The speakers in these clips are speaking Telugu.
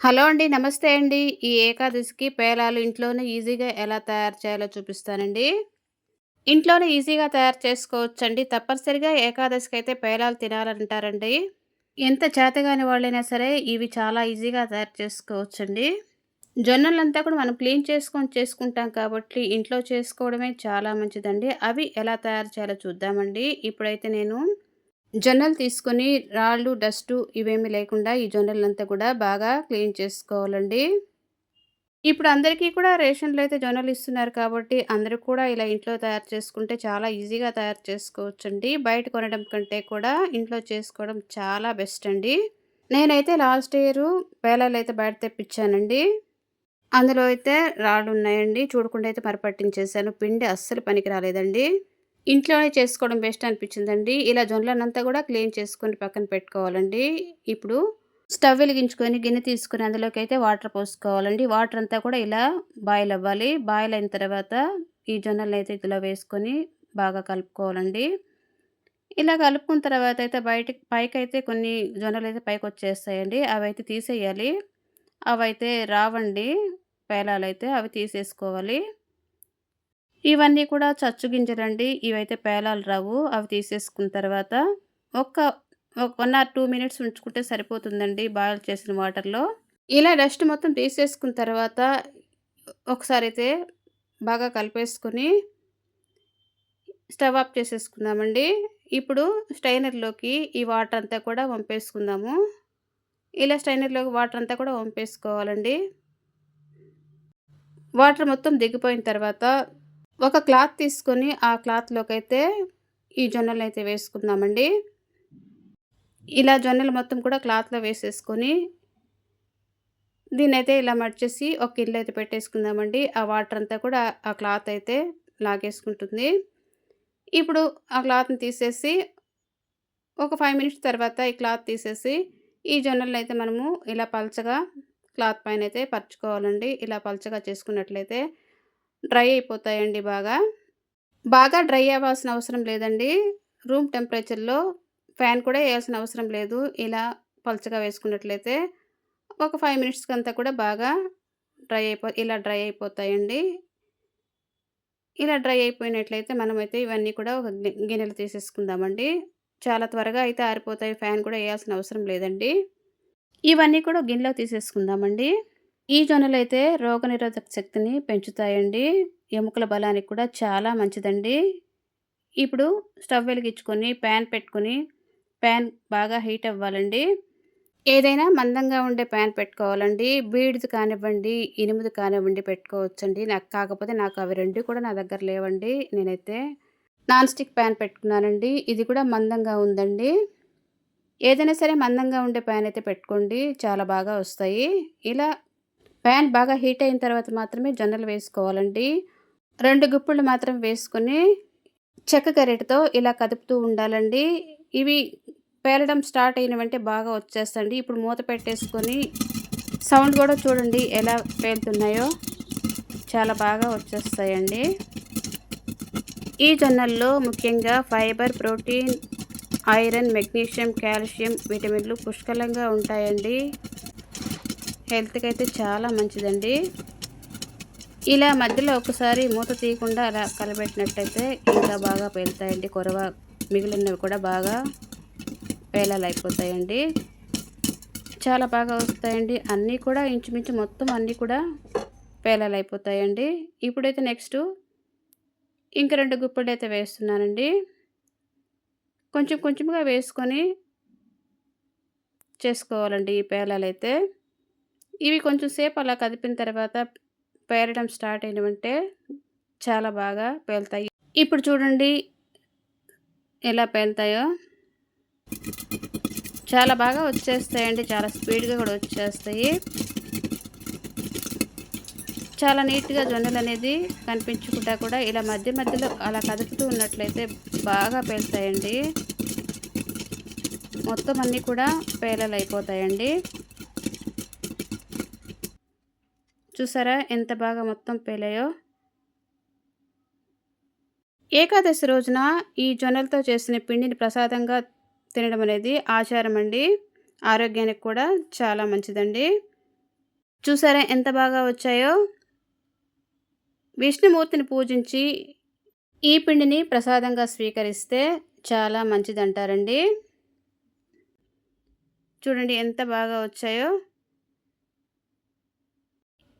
హలో అండి నమస్తే అండి. ఈ ఏకాదశికి పేలాలు ఇంట్లోనే ఈజీగా ఎలా తయారు చేయాలో చూపిస్తానండి. ఇంట్లోనే ఈజీగా తయారు చేసుకోవచ్చండి. తప్పనిసరిగా ఏకాదశికి అయితే పేలాలు తినాలంటారండి. ఎంత చేతగాని వాళ్ళైనా సరే ఇవి చాలా ఈజీగా తయారు చేసుకోవచ్చండి. జొన్నలంతా కూడా మనం క్లీన్ చేసుకొని చేసుకుంటాం కాబట్టి ఇంట్లో చేసుకోవడమే చాలా మంచిదండి. అవి ఎలా తయారు చేయాలో చూద్దామండి. ఇప్పుడైతే నేను జొన్నలు తీసుకొని రాళ్ళు డస్టు ఇవేమి లేకుండా ఈ జొన్నలంతా కూడా బాగా క్లీన్ చేసుకోవాలండి. ఇప్పుడు అందరికీ కూడా రేషన్లో అయితే జొన్నలు ఇస్తున్నారు కాబట్టి అందరూ కూడా ఇలా ఇంట్లో తయారు చేసుకుంటే చాలా ఈజీగా తయారు చేసుకోవచ్చండి. బయట కొనడం కంటే కూడా ఇంట్లో చేసుకోవడం చాలా బెస్ట్ అండి. నేనైతే లాస్ట్ ఇయర్ పేలాలు అయితే బయట తెప్పించానండి. అందులో అయితే రాళ్ళు ఉన్నాయండి. చూడకుండా అయితే మరపట్టించేసాను పిండి అస్సలు పనికి రాలేదండి ఇంట్లోనే చేసుకోవడం బెస్ట్ అనిపించిందండి. ఇలా జొన్నలనంతా కూడా క్లీన్ చేసుకొని పక్కన పెట్టుకోవాలండి. ఇప్పుడు స్టవ్ వెలిగించుకొని గిన్నె తీసుకుని అందులోకి అయితే వాటర్ పోసుకోవాలండి. వాటర్ అంతా కూడా ఇలా బాయిల్ అవ్వాలి. బాయిల్ అయిన తర్వాత ఈ జొన్నలను అయితే ఇందులో వేసుకొని బాగా కలుపుకోవాలండి. ఇలా కలుపుకున్న తర్వాత అయితే బయట పైకి అయితే కొన్ని జొన్నలు అయితే పైకి వచ్చేస్తాయండి. అవి అయితే తీసేయాలి. అవి అయితే రావండి. పేలాలు అయితే అవి తీసేసుకోవాలి. ఇవన్నీ కూడా చచ్చు గింజలండి. ఇవైతే పేలాలు రావు. అవి తీసేసుకున్న తర్వాత ఒక్క వన్ ఆర్ టూ మినిట్స్ ఉంచుకుంటే సరిపోతుందండి బాయిల్ చేసిన వాటర్లో. ఇలా డస్ట్ మొత్తం తీసేసుకున్న తర్వాత ఒకసారి అయితే బాగా కలిపేసుకొని స్టవ్ ఆఫ్ చేసేసుకుందామండి. ఇప్పుడు స్టైనర్లోకి ఈ వాటర్ అంతా కూడా వంపేసుకుందాము. ఇలా స్టైనర్లోకి వాటర్ అంతా కూడా వంపేసుకోవాలండి. వాటర్ మొత్తం దిగిపోయిన తర్వాత ఒక క్లాత్ తీసుకొని ఆ క్లాత్లోకి అయితే ఈ జొన్నలు అయితే వేసుకుందామండి. ఇలా జొన్నలు మొత్తం కూడా క్లాత్లో వేసేసుకొని దీన్ని అయితే ఇలా మడిచేసి ఒక ఇల్లు అయితే పెట్టేసుకుందామండి. ఆ వాటర్ అంతా కూడా ఆ క్లాత్ అయితే లాగేసుకుంటుంది. ఇప్పుడు ఆ క్లాత్ని తీసేసి ఒక ఫైవ్ మినిట్స్ తర్వాత ఈ క్లాత్ తీసేసి ఈ జొన్నలను అయితే మనము ఇలా పలచగా క్లాత్ పైన అయితే పరుచుకోవాలండి. ఇలా పలచగా చేసుకున్నట్లయితే డ్రై అయిపోతాయండి బాగా. బాగా డ్రై అవ్వాల్సిన అవసరం లేదండి. రూమ్ టెంపరేచర్లో ఫ్యాన్ కూడా వేయాల్సిన అవసరం లేదు. ఇలా పలుచగా వేసుకున్నట్లయితే ఒక ఫైవ్ మినిట్స్కి అంతా కూడా బాగా డ్రై అయిపో ఇలా డ్రై అయిపోతాయండి. ఇలా డ్రై అయిపోయినట్లయితే మనమైతే ఇవన్నీ కూడా ఒక గిన్నెలు తీసేసుకుందామండి. చాలా త్వరగా అయితే ఆరిపోతాయి. ఫ్యాన్ కూడా వేయాల్సిన అవసరం లేదండి. ఇవన్నీ కూడా గిన్నెలో తీసేసుకుందామండి. ఈ జొన్నలు అయితే రోగనిరోధక శక్తిని పెంచుతాయండి. ఎముకల బలానికి కూడా చాలా మంచిదండి. ఇప్పుడు స్టవ్ వెలిగించుకొని ప్యాన్ పెట్టుకొని ప్యాన్ బాగా హీట్ అవ్వాలండి. ఏదైనా మందంగా ఉండే ప్యాన్ పెట్టుకోవాలండి. బీడిది కానివ్వండి ఇనుముది కానివ్వండి పెట్టుకోవచ్చండి. నాకు కాకపోతే నాకు అవి రెండు కూడా నా దగ్గర లేవండి నేనైతే. నాన్ స్టిక్ ప్యాన్ పెట్టుకున్నానండి. ఇది కూడా మందంగా ఉందండి. ఏదైనా సరే మందంగా ఉండే ప్యాన్ అయితే పెట్టుకోండి. చాలా బాగా వస్తాయి. ఇలా ప్యాన్ బాగా హీట్ అయిన తర్వాత మాత్రమే జొన్నలు వేసుకోవాలండి. రెండు గుప్పుళ్ళు మాత్రం వేసుకొని చెక్క గరిటతో ఇలా కదుపుతూ ఉండాలండి. ఇవి పేరడం స్టార్ట్ అయినవంటే బాగా వచ్చేస్తండి ఇప్పుడు మూత పెట్టేసుకొని సౌండ్ కూడా చూడండి ఎలా పేలుతున్నాయో. చాలా బాగా వచ్చేస్తాయండి. ఈ జొన్నల్లో ముఖ్యంగా fibre protein iron magnesium calcium విటమిన్లు పుష్కలంగా ఉంటాయండి. హెల్త్కి అయితే చాలా మంచిదండి. ఇలా మధ్యలో ఒకసారి మూత తీయకుండా అలా కలబెట్టినట్టయితే ఇంకా బాగా పేలుతాయండి. కొరవ మిగిలినవి కూడా బాగా పేలాలైపోతాయండి. అయిపోతాయండి చాలా బాగా వస్తాయండి. అన్నీ కూడా ఇంచుమించు మొత్తం అన్నీ కూడా పేలాలైపోతాయండి. అయిపోతాయండి ఇప్పుడైతే నెక్స్ట్ ఇంక రెండు గుప్పలు అయితే వేస్తున్నానండి. కొంచెం కొంచెంగా వేసుకొని చేసుకోవాలండి ఈ పేలాలైతే. అయితే ఇవి కొంచెం సేపు అలా కదిపిన తర్వాత పేరడం స్టార్ట్ అయినవంటే చాలా బాగా పేలుతాయి. ఇప్పుడు చూడండి ఎలా పేలుతాయో. చాలా బాగా వచ్చేస్తాయండి. చాలా స్పీడ్గా కూడా వచ్చేస్తాయి. చాలా నీట్గా జొన్నలు అనేది కనిపించుకుంటా కూడా ఇలా మధ్య మధ్యలో అలా కదుపుతూ ఉన్నట్లయితే బాగా పేలుతాయండి. మొత్తం అన్నీ కూడా పేలలు అయిపోతాయండి. చూసారా? ఎంత బాగా మొత్తం పేలాయో. ఏకాదశి రోజున ఈ జొన్నలతో చేసిన పిండిని ప్రసాదంగా తినడం అనేది ఆచారం అండి. ఆరోగ్యానికి కూడా చాలా మంచిదండి. చూసారా ఎంత బాగా వచ్చాయో. విష్ణుమూర్తిని పూజించి ఈ పిండిని ప్రసాదంగా స్వీకరిస్తే చాలా మంచిదంటారండి. చూడండి ఎంత బాగా వచ్చాయో.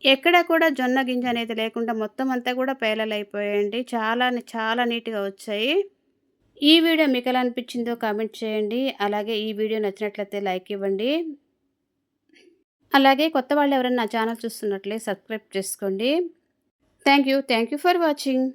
ఎక్కడ కూడా జొన్న గింజ అనేది లేకుండా మొత్తం అంతా కూడా పేలలు చాలా చాలా నీట్గా వచ్చాయి. ఈ వీడియో మీకు ఎలా అనిపించిందో కామెంట్ చేయండి. అలాగే ఈ వీడియో నచ్చినట్లయితే లైక్ ఇవ్వండి. అలాగే కొత్త వాళ్ళు ఎవరైనా నా ఛానల్ చూస్తున్నట్లే సబ్స్క్రైబ్ చేసుకోండి. Thank you. Thank you for watching.